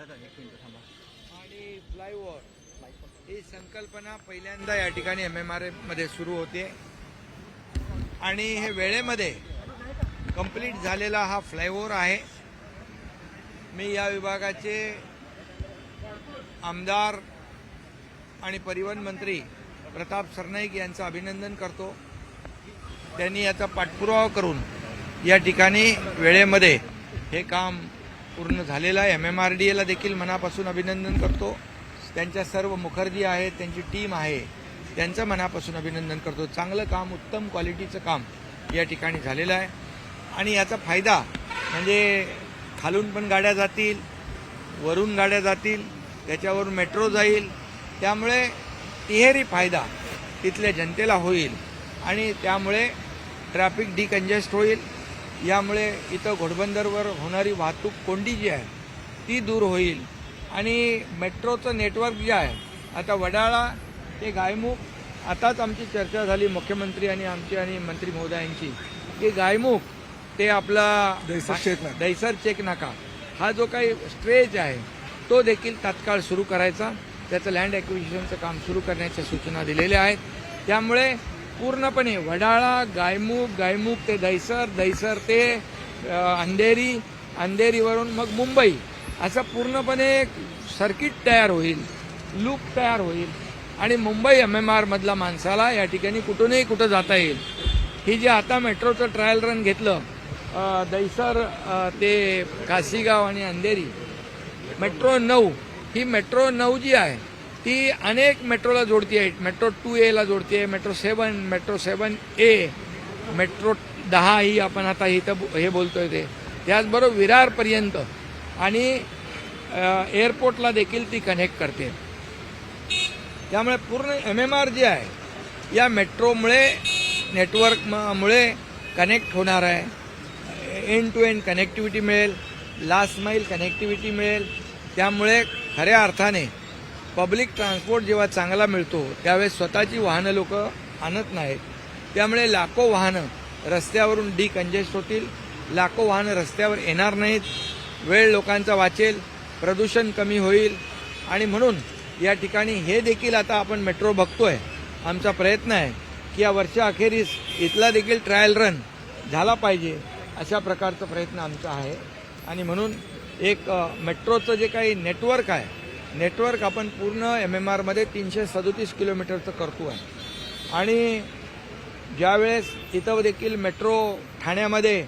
दादा एक मिनिट थांबा. आणि फ्लायओव्हर. ही संकल्पना पहिल्यांदा या ठिकाणी एम एम आरमध्ये सुरू होते. आणि हे वेळेमध्ये कंप्लीट झालेला हा फ्लायओव्हर आहे. मी या विभागाचे आमदार आणि परिवहन मंत्री प्रताप सरनाईक यांचं अभिनंदन करतो. त्यांनी याचा पाठपुरावा करून या ठिकाणी वेळेमध्ये हे काम पूर्ण झालेला आहे. एम एम आर डी एला देखील मनापासून अभिनंदन करतो. त्यांच्या सर्व मुखर्जी आहेत त्यांची टीम आहे. त्यांचं मनापासून अभिनंदन करतो. चांगलं काम उत्तम क्वालिटीचं काम या ठिकाणी झालेलं आहे. आणि याचा फायदा म्हणजे खालून पण गाड्या जातील वरून गाड्या जातील त्याच्यावरून मेट्रो जाईल. त्यामुळे तिहेरी फायदा तिथल्या जनतेला होईल. आणि त्यामुळे ट्रॅफिक डिकंजेस्ट होईल. यामुळे इथं घोडबंदरवर होणारी वाहतूक कोंडी जी आहे ती दूर होईल. आणि मेट्रोचं नेटवर्क जे आहे आता वडाळा ते गायमुख आताच आमची चर्चा झाली मुख्यमंत्री आणि आमची आणि मंत्री महोदयांची की गायमुख ते आपला दैसर चेक नाका. दैसर चेक नाका. हा जो काही स्ट्रेच आहे तो देखील तात्काळ सुरू करायचा. त्याचं लँड ॲक्विजिशनचं काम सुरू करण्याच्या सूचना दिलेल्या आहेत. त्यामुळे पूर्णपणे वडाळा गायमुख गायमुख ते दैसर दैसर ते अंधेरी अंधेरीवरून मग मुंबई. असं पूर्णपणे एक सर्किट तयार होईल लूप तयार होईल. आणि मुंबई एम एम आरमधला माणसाला या ठिकाणी कुठूनही कुठं जाता येईल. ही जी आता मेट्रोचं ट्रायल रन घेतलं दहिसर दैसर ते काशीगाव आणि अंधेरी मेट्रो नऊ ही मेट्रो नऊ जी आहे ती अनेक मेट्रोला जोडती आहे मेट्रो टू एला जोडती आहे metro seven metro seven A metro दहा ही आपण आता इथं हे बोलतोय ते. त्याचबरोबर विरारपर्यंत आणि एअरपोर्टला देखील ती कनेक्ट करते. त्यामुळे पूर्ण एम एम आर जे आहे या मेट्रोमुळे नेटवर्कमुळे कनेक्ट होणार आहे. एंड टू एंड कनेक्टिव्हिटी मिळेल लास्ट माईल कनेक्टिव्हिटी मिळेल. त्यामुळे खऱ्या अर्थाने पब्लिक ट्रान्सपोर्ट जेव्हा चांगला मिळतो त्यावेळेस स्वतःची वाहनं लोक आणत नाहीत. त्यामुळे लाखो वाहनं रस्त्यावरून डिकंजेस्ट होतील. लाखो वाहनं रस्त्यावर येणार नाहीत. वेळ लोकांचा वाचेल प्रदूषण कमी होईल. आणि म्हणून या ठिकाणी हे देखील आता आपण मेट्रो बघतोय. आमचा प्रयत्न आहे की या वर्षाअखेरीस इथला देखील ट्रायल रन झाला पाहिजे अशा प्रकारचा प्रयत्न आमचा आहे. आणि म्हणून एक मेट्रोचं जे काही नेटवर्क आहे नेटवर्क आपण पूर्ण एम एम आरमध्ये तीनशे सदोतीस किलोमीटरचं करतो आहे. आणि ज्यावेळेस इथं देखील मेट्रो ठाण्यामध्ये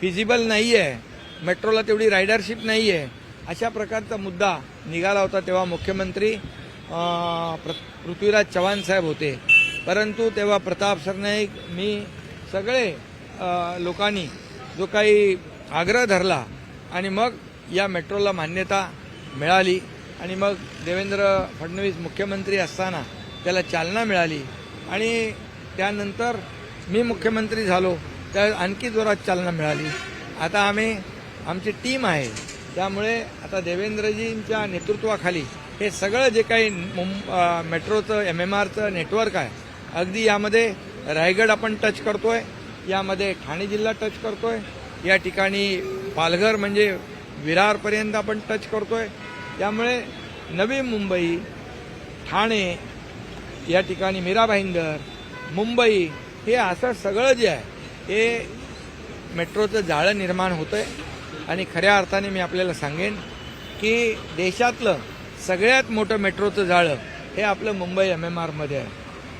फिजिबल नाही आहे मेट्रोला तेवढी रायडरशिप नाही आहे अशा प्रकारचा मुद्दा निघाला होता तेव्हा मुख्यमंत्री प्र- पृथ्वीराज चव्हाण साहेब होते. परंतु तेव्हा प्रताप सरनाईक मी सगळे लोकांनी जो काही आग्रह धरला आणि मग या मेट्रोला मान्यता मिळाली. आणि मग देवेंद्र फडणवीस मुख्यमंत्री असताना त्याला चालना मिळाली. आणि त्यानंतर मी मुख्यमंत्री झालो त्या आणखी जोरात चालना मिळाली. आता आम्ही आमची टीम आहे. त्यामुळे आता देवेंद्रजींच्या नेतृत्वाखाली हे सगळं जे काही मुं- मेट्रोचं एम एम आरचं नेटवर्क आहे अगदी यामध्ये रायगड आपण टच करतोय यामध्ये ठाणे जिल्हा टच करतोय या ठिकाणी पालघर म्हणजे विरारपर्यंत आपण टच करतोय त्यामुळे नवी मुंबई ठाणे या ठिकाणी मीरा भाईंदर मुंबई हे असं सगळं जे आहे हे मेट्रोचं जाळं निर्माण होतंय. आणि खऱ्या अर्थाने मी आपल्याला सांगेन की देशातलं सगळ्यात मोठं मेट्रोचं जाळं हे आपलं मुंबई एम एम आरमध्ये आहे.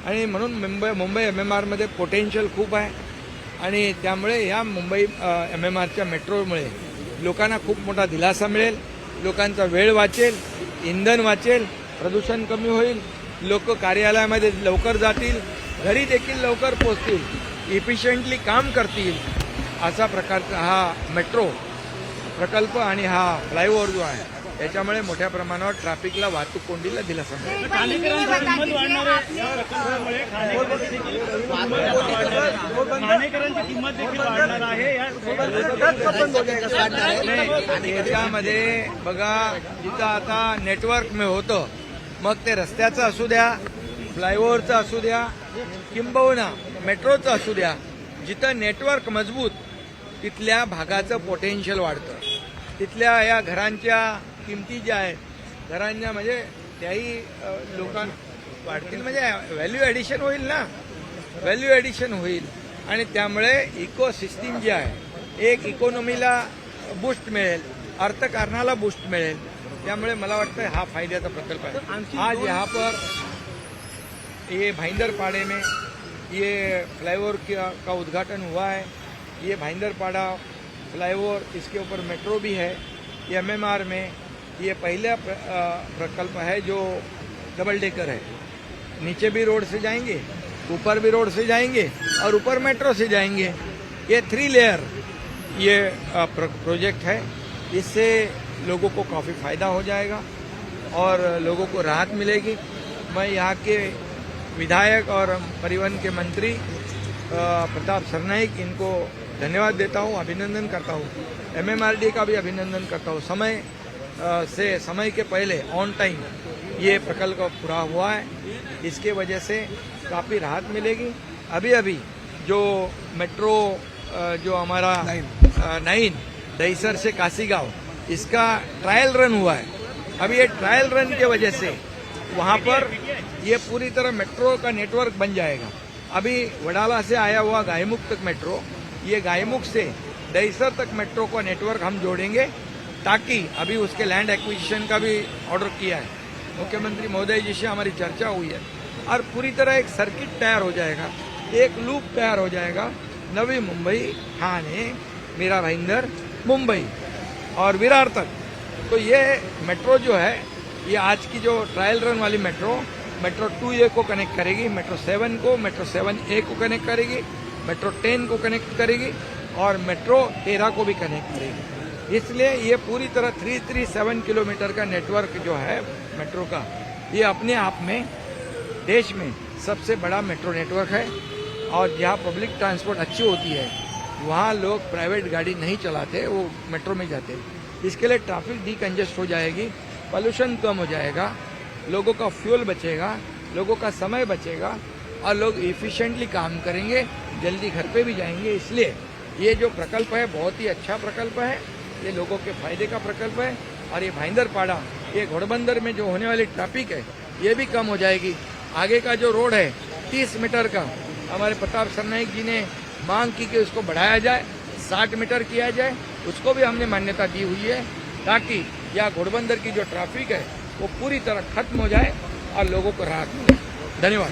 आणि म्हणून मुंबई मुंबई एम एम आरमध्ये पोटेन्शियल खूप आहे. आणि त्यामुळे या मुंबई एम एम आरच्या मेट्रोमुळे लोकांना खूप मोठा दिलासा मिळेल. लोकांचा वेळ वाचेल इंधन वाचेल प्रदूषण कमी होईल लोक कार्यालयामध्ये लवकर जातील घरी देखील लवकर पोचतील इफिशियंटली काम करतील असा प्रकारचा हा मेट्रो प्रकल्प आणि हा फ्लायओव्हर जो आहे. त्याच्यामुळे मोठ्या प्रमाणावर ट्रॅफिकला वाहतूक कोंडीला दिलासा मिळेल. ठाणेकरांचा किंमत वाढणार आहे. या प्रकल्पामुळे ठाणेकरांची किंमत देखील वाढणार आहे. या याच्यामध्ये बघा जिथं आता नेटवर्क में होतं मग ते रस्त्याचं असू द्या फ्लायओव्हरचं असू द्या किंबहुना मेट्रोचं असू द्या जिथं नेटवर्क मजबूत तिथल्या भागाचं पोटेन्शियल वाढतं. तिथल्या या घरांच्या किमती ज्या आहेत घरांच्या म्हणजे त्याही अ, लोकां वाढतील. म्हणजे व्हॅल्यू ॲडिशन होईल ना? व्हॅल्यू ॲडिशन होईल. आणि त्यामुळे इको सिस्टीम जी आहे एक इकॉनॉमीला बूस्ट मिळेल अर्थकारणाला बूस्ट मिळेल. त्यामुळे मला वाटतं हा फायद्याचा प्रकल्प आहे. आज यहाँ पर ये भाईंदरपाड़े में ये फ्लाईओवर का, उद्घाटन हुआ है ये भाईंदरपाड़ा फ्लाईओवर इसके ऊपर मेट्रो भी है ये एमएमआर में ये पहला प्रकल्प है जो डबल डेकर है। नीचे भी रोड से जाएँगे, ऊपर भी रोड से जाएँगे और ऊपर मेट्रो से जाएँगे। ये थ्री लेयर ये प्रोजेक्ट है। इससे लोगों को काफ़ी फ़ायदा हो जाएगा और लोगों को राहत मिलेगी। मैं यहाँ के विधायक और परिवहन के मंत्री प्रताप सरनाइक, इनको धन्यवाद देता हूँ, अभिनंदन करता हूँ। एमएमआरडी का भी अभिनंदन करता हूँ। समय से समय के पहले ऑन टाइम ये प्रकल्प पूरा हुआ है। इसके वजह से काफ़ी राहत मिलेगी। अभी अभी जो मेट्रो जो हमारा नाइन दहीसर से काशीगांव इसका ट्रायल रन हुआ है। अभी ये ट्रायल रन के वजह से वहाँ पर ये पूरी तरह मेट्रो का नेटवर्क बन जाएगा। अभी वडाला से आया हुआ गायमुख तक मेट्रो ये गायमुख से दहीसर तक मेट्रो का नेटवर्क हम जोड़ेंगे। ताकि अभी उसके लैंड एक्विजिशन का भी ऑर्डर किया है। मुख्यमंत्री महोदय जी से हमारी चर्चा हुई है। और पूरी तरह एक सर्किट तैयार हो जाएगा। एक लूप तैयार हो जाएगा। नवी मुंबई ठाणे मीरा भाईंदर, मुंबई और विरार तक। तो ये मेट्रो जो है, ये आज की जो ट्रायल रन वाली मेट्रो मेट्रो टू ए को कनेक्ट करेगी मेट्रो सेवन को मेट्रो सेवन ए को कनेक्ट करेगी मेट्रो टेन को कनेक्ट करेगी और मेट्रो तेरह को भी कनेक्ट करेगी। इसलिए ये पूरी तरह थ्री थ्री सेवन किलोमीटर का नेटवर्क जो है मेट्रो का, ये अपने आप में देश में सबसे बड़ा मेट्रो नेटवर्क है और जहाँ पब्लिक ट्रांसपोर्ट अच्छी होती है, वहाँ लोग प्राइवेट गाड़ी नहीं चलाते, वो मेट्रो में जाते। इसके लिए ट्रैफ़िक डिकंजेस्ट हो जाएगी पॉल्यूशन कम हो जाएगा, लोगों का फ्यूल बचेगा, लोगों का समय बचेगा और लोग इफ़िशेंटली काम करेंगे, जल्दी घर पे भी जाएँगे। इसलिए ये जो प्रकल्प है, बहुत ही अच्छा प्रकल्प है। ये लोगों के फ़ायदे का प्रकल्प है और ये भाईंदरपाड़ा, ये घोड़बंदर में जो होने वाली ट्रैफ़िक है, ये भी कम हो जाएगी। आगे का जो रोड है, तीस मीटर का, हमारे प्रताप सरनाइक जी ने मांग की कि उसको बढ़ाया जाए, साठ मीटर किया जाए, उसको भी हमने मान्यता दी हुई है ताकि यह घोड़बंदर की जो ट्रैफ़िक है, वो पूरी तरह खत्म हो जाए और लोगों को राहत मिले। धन्यवाद।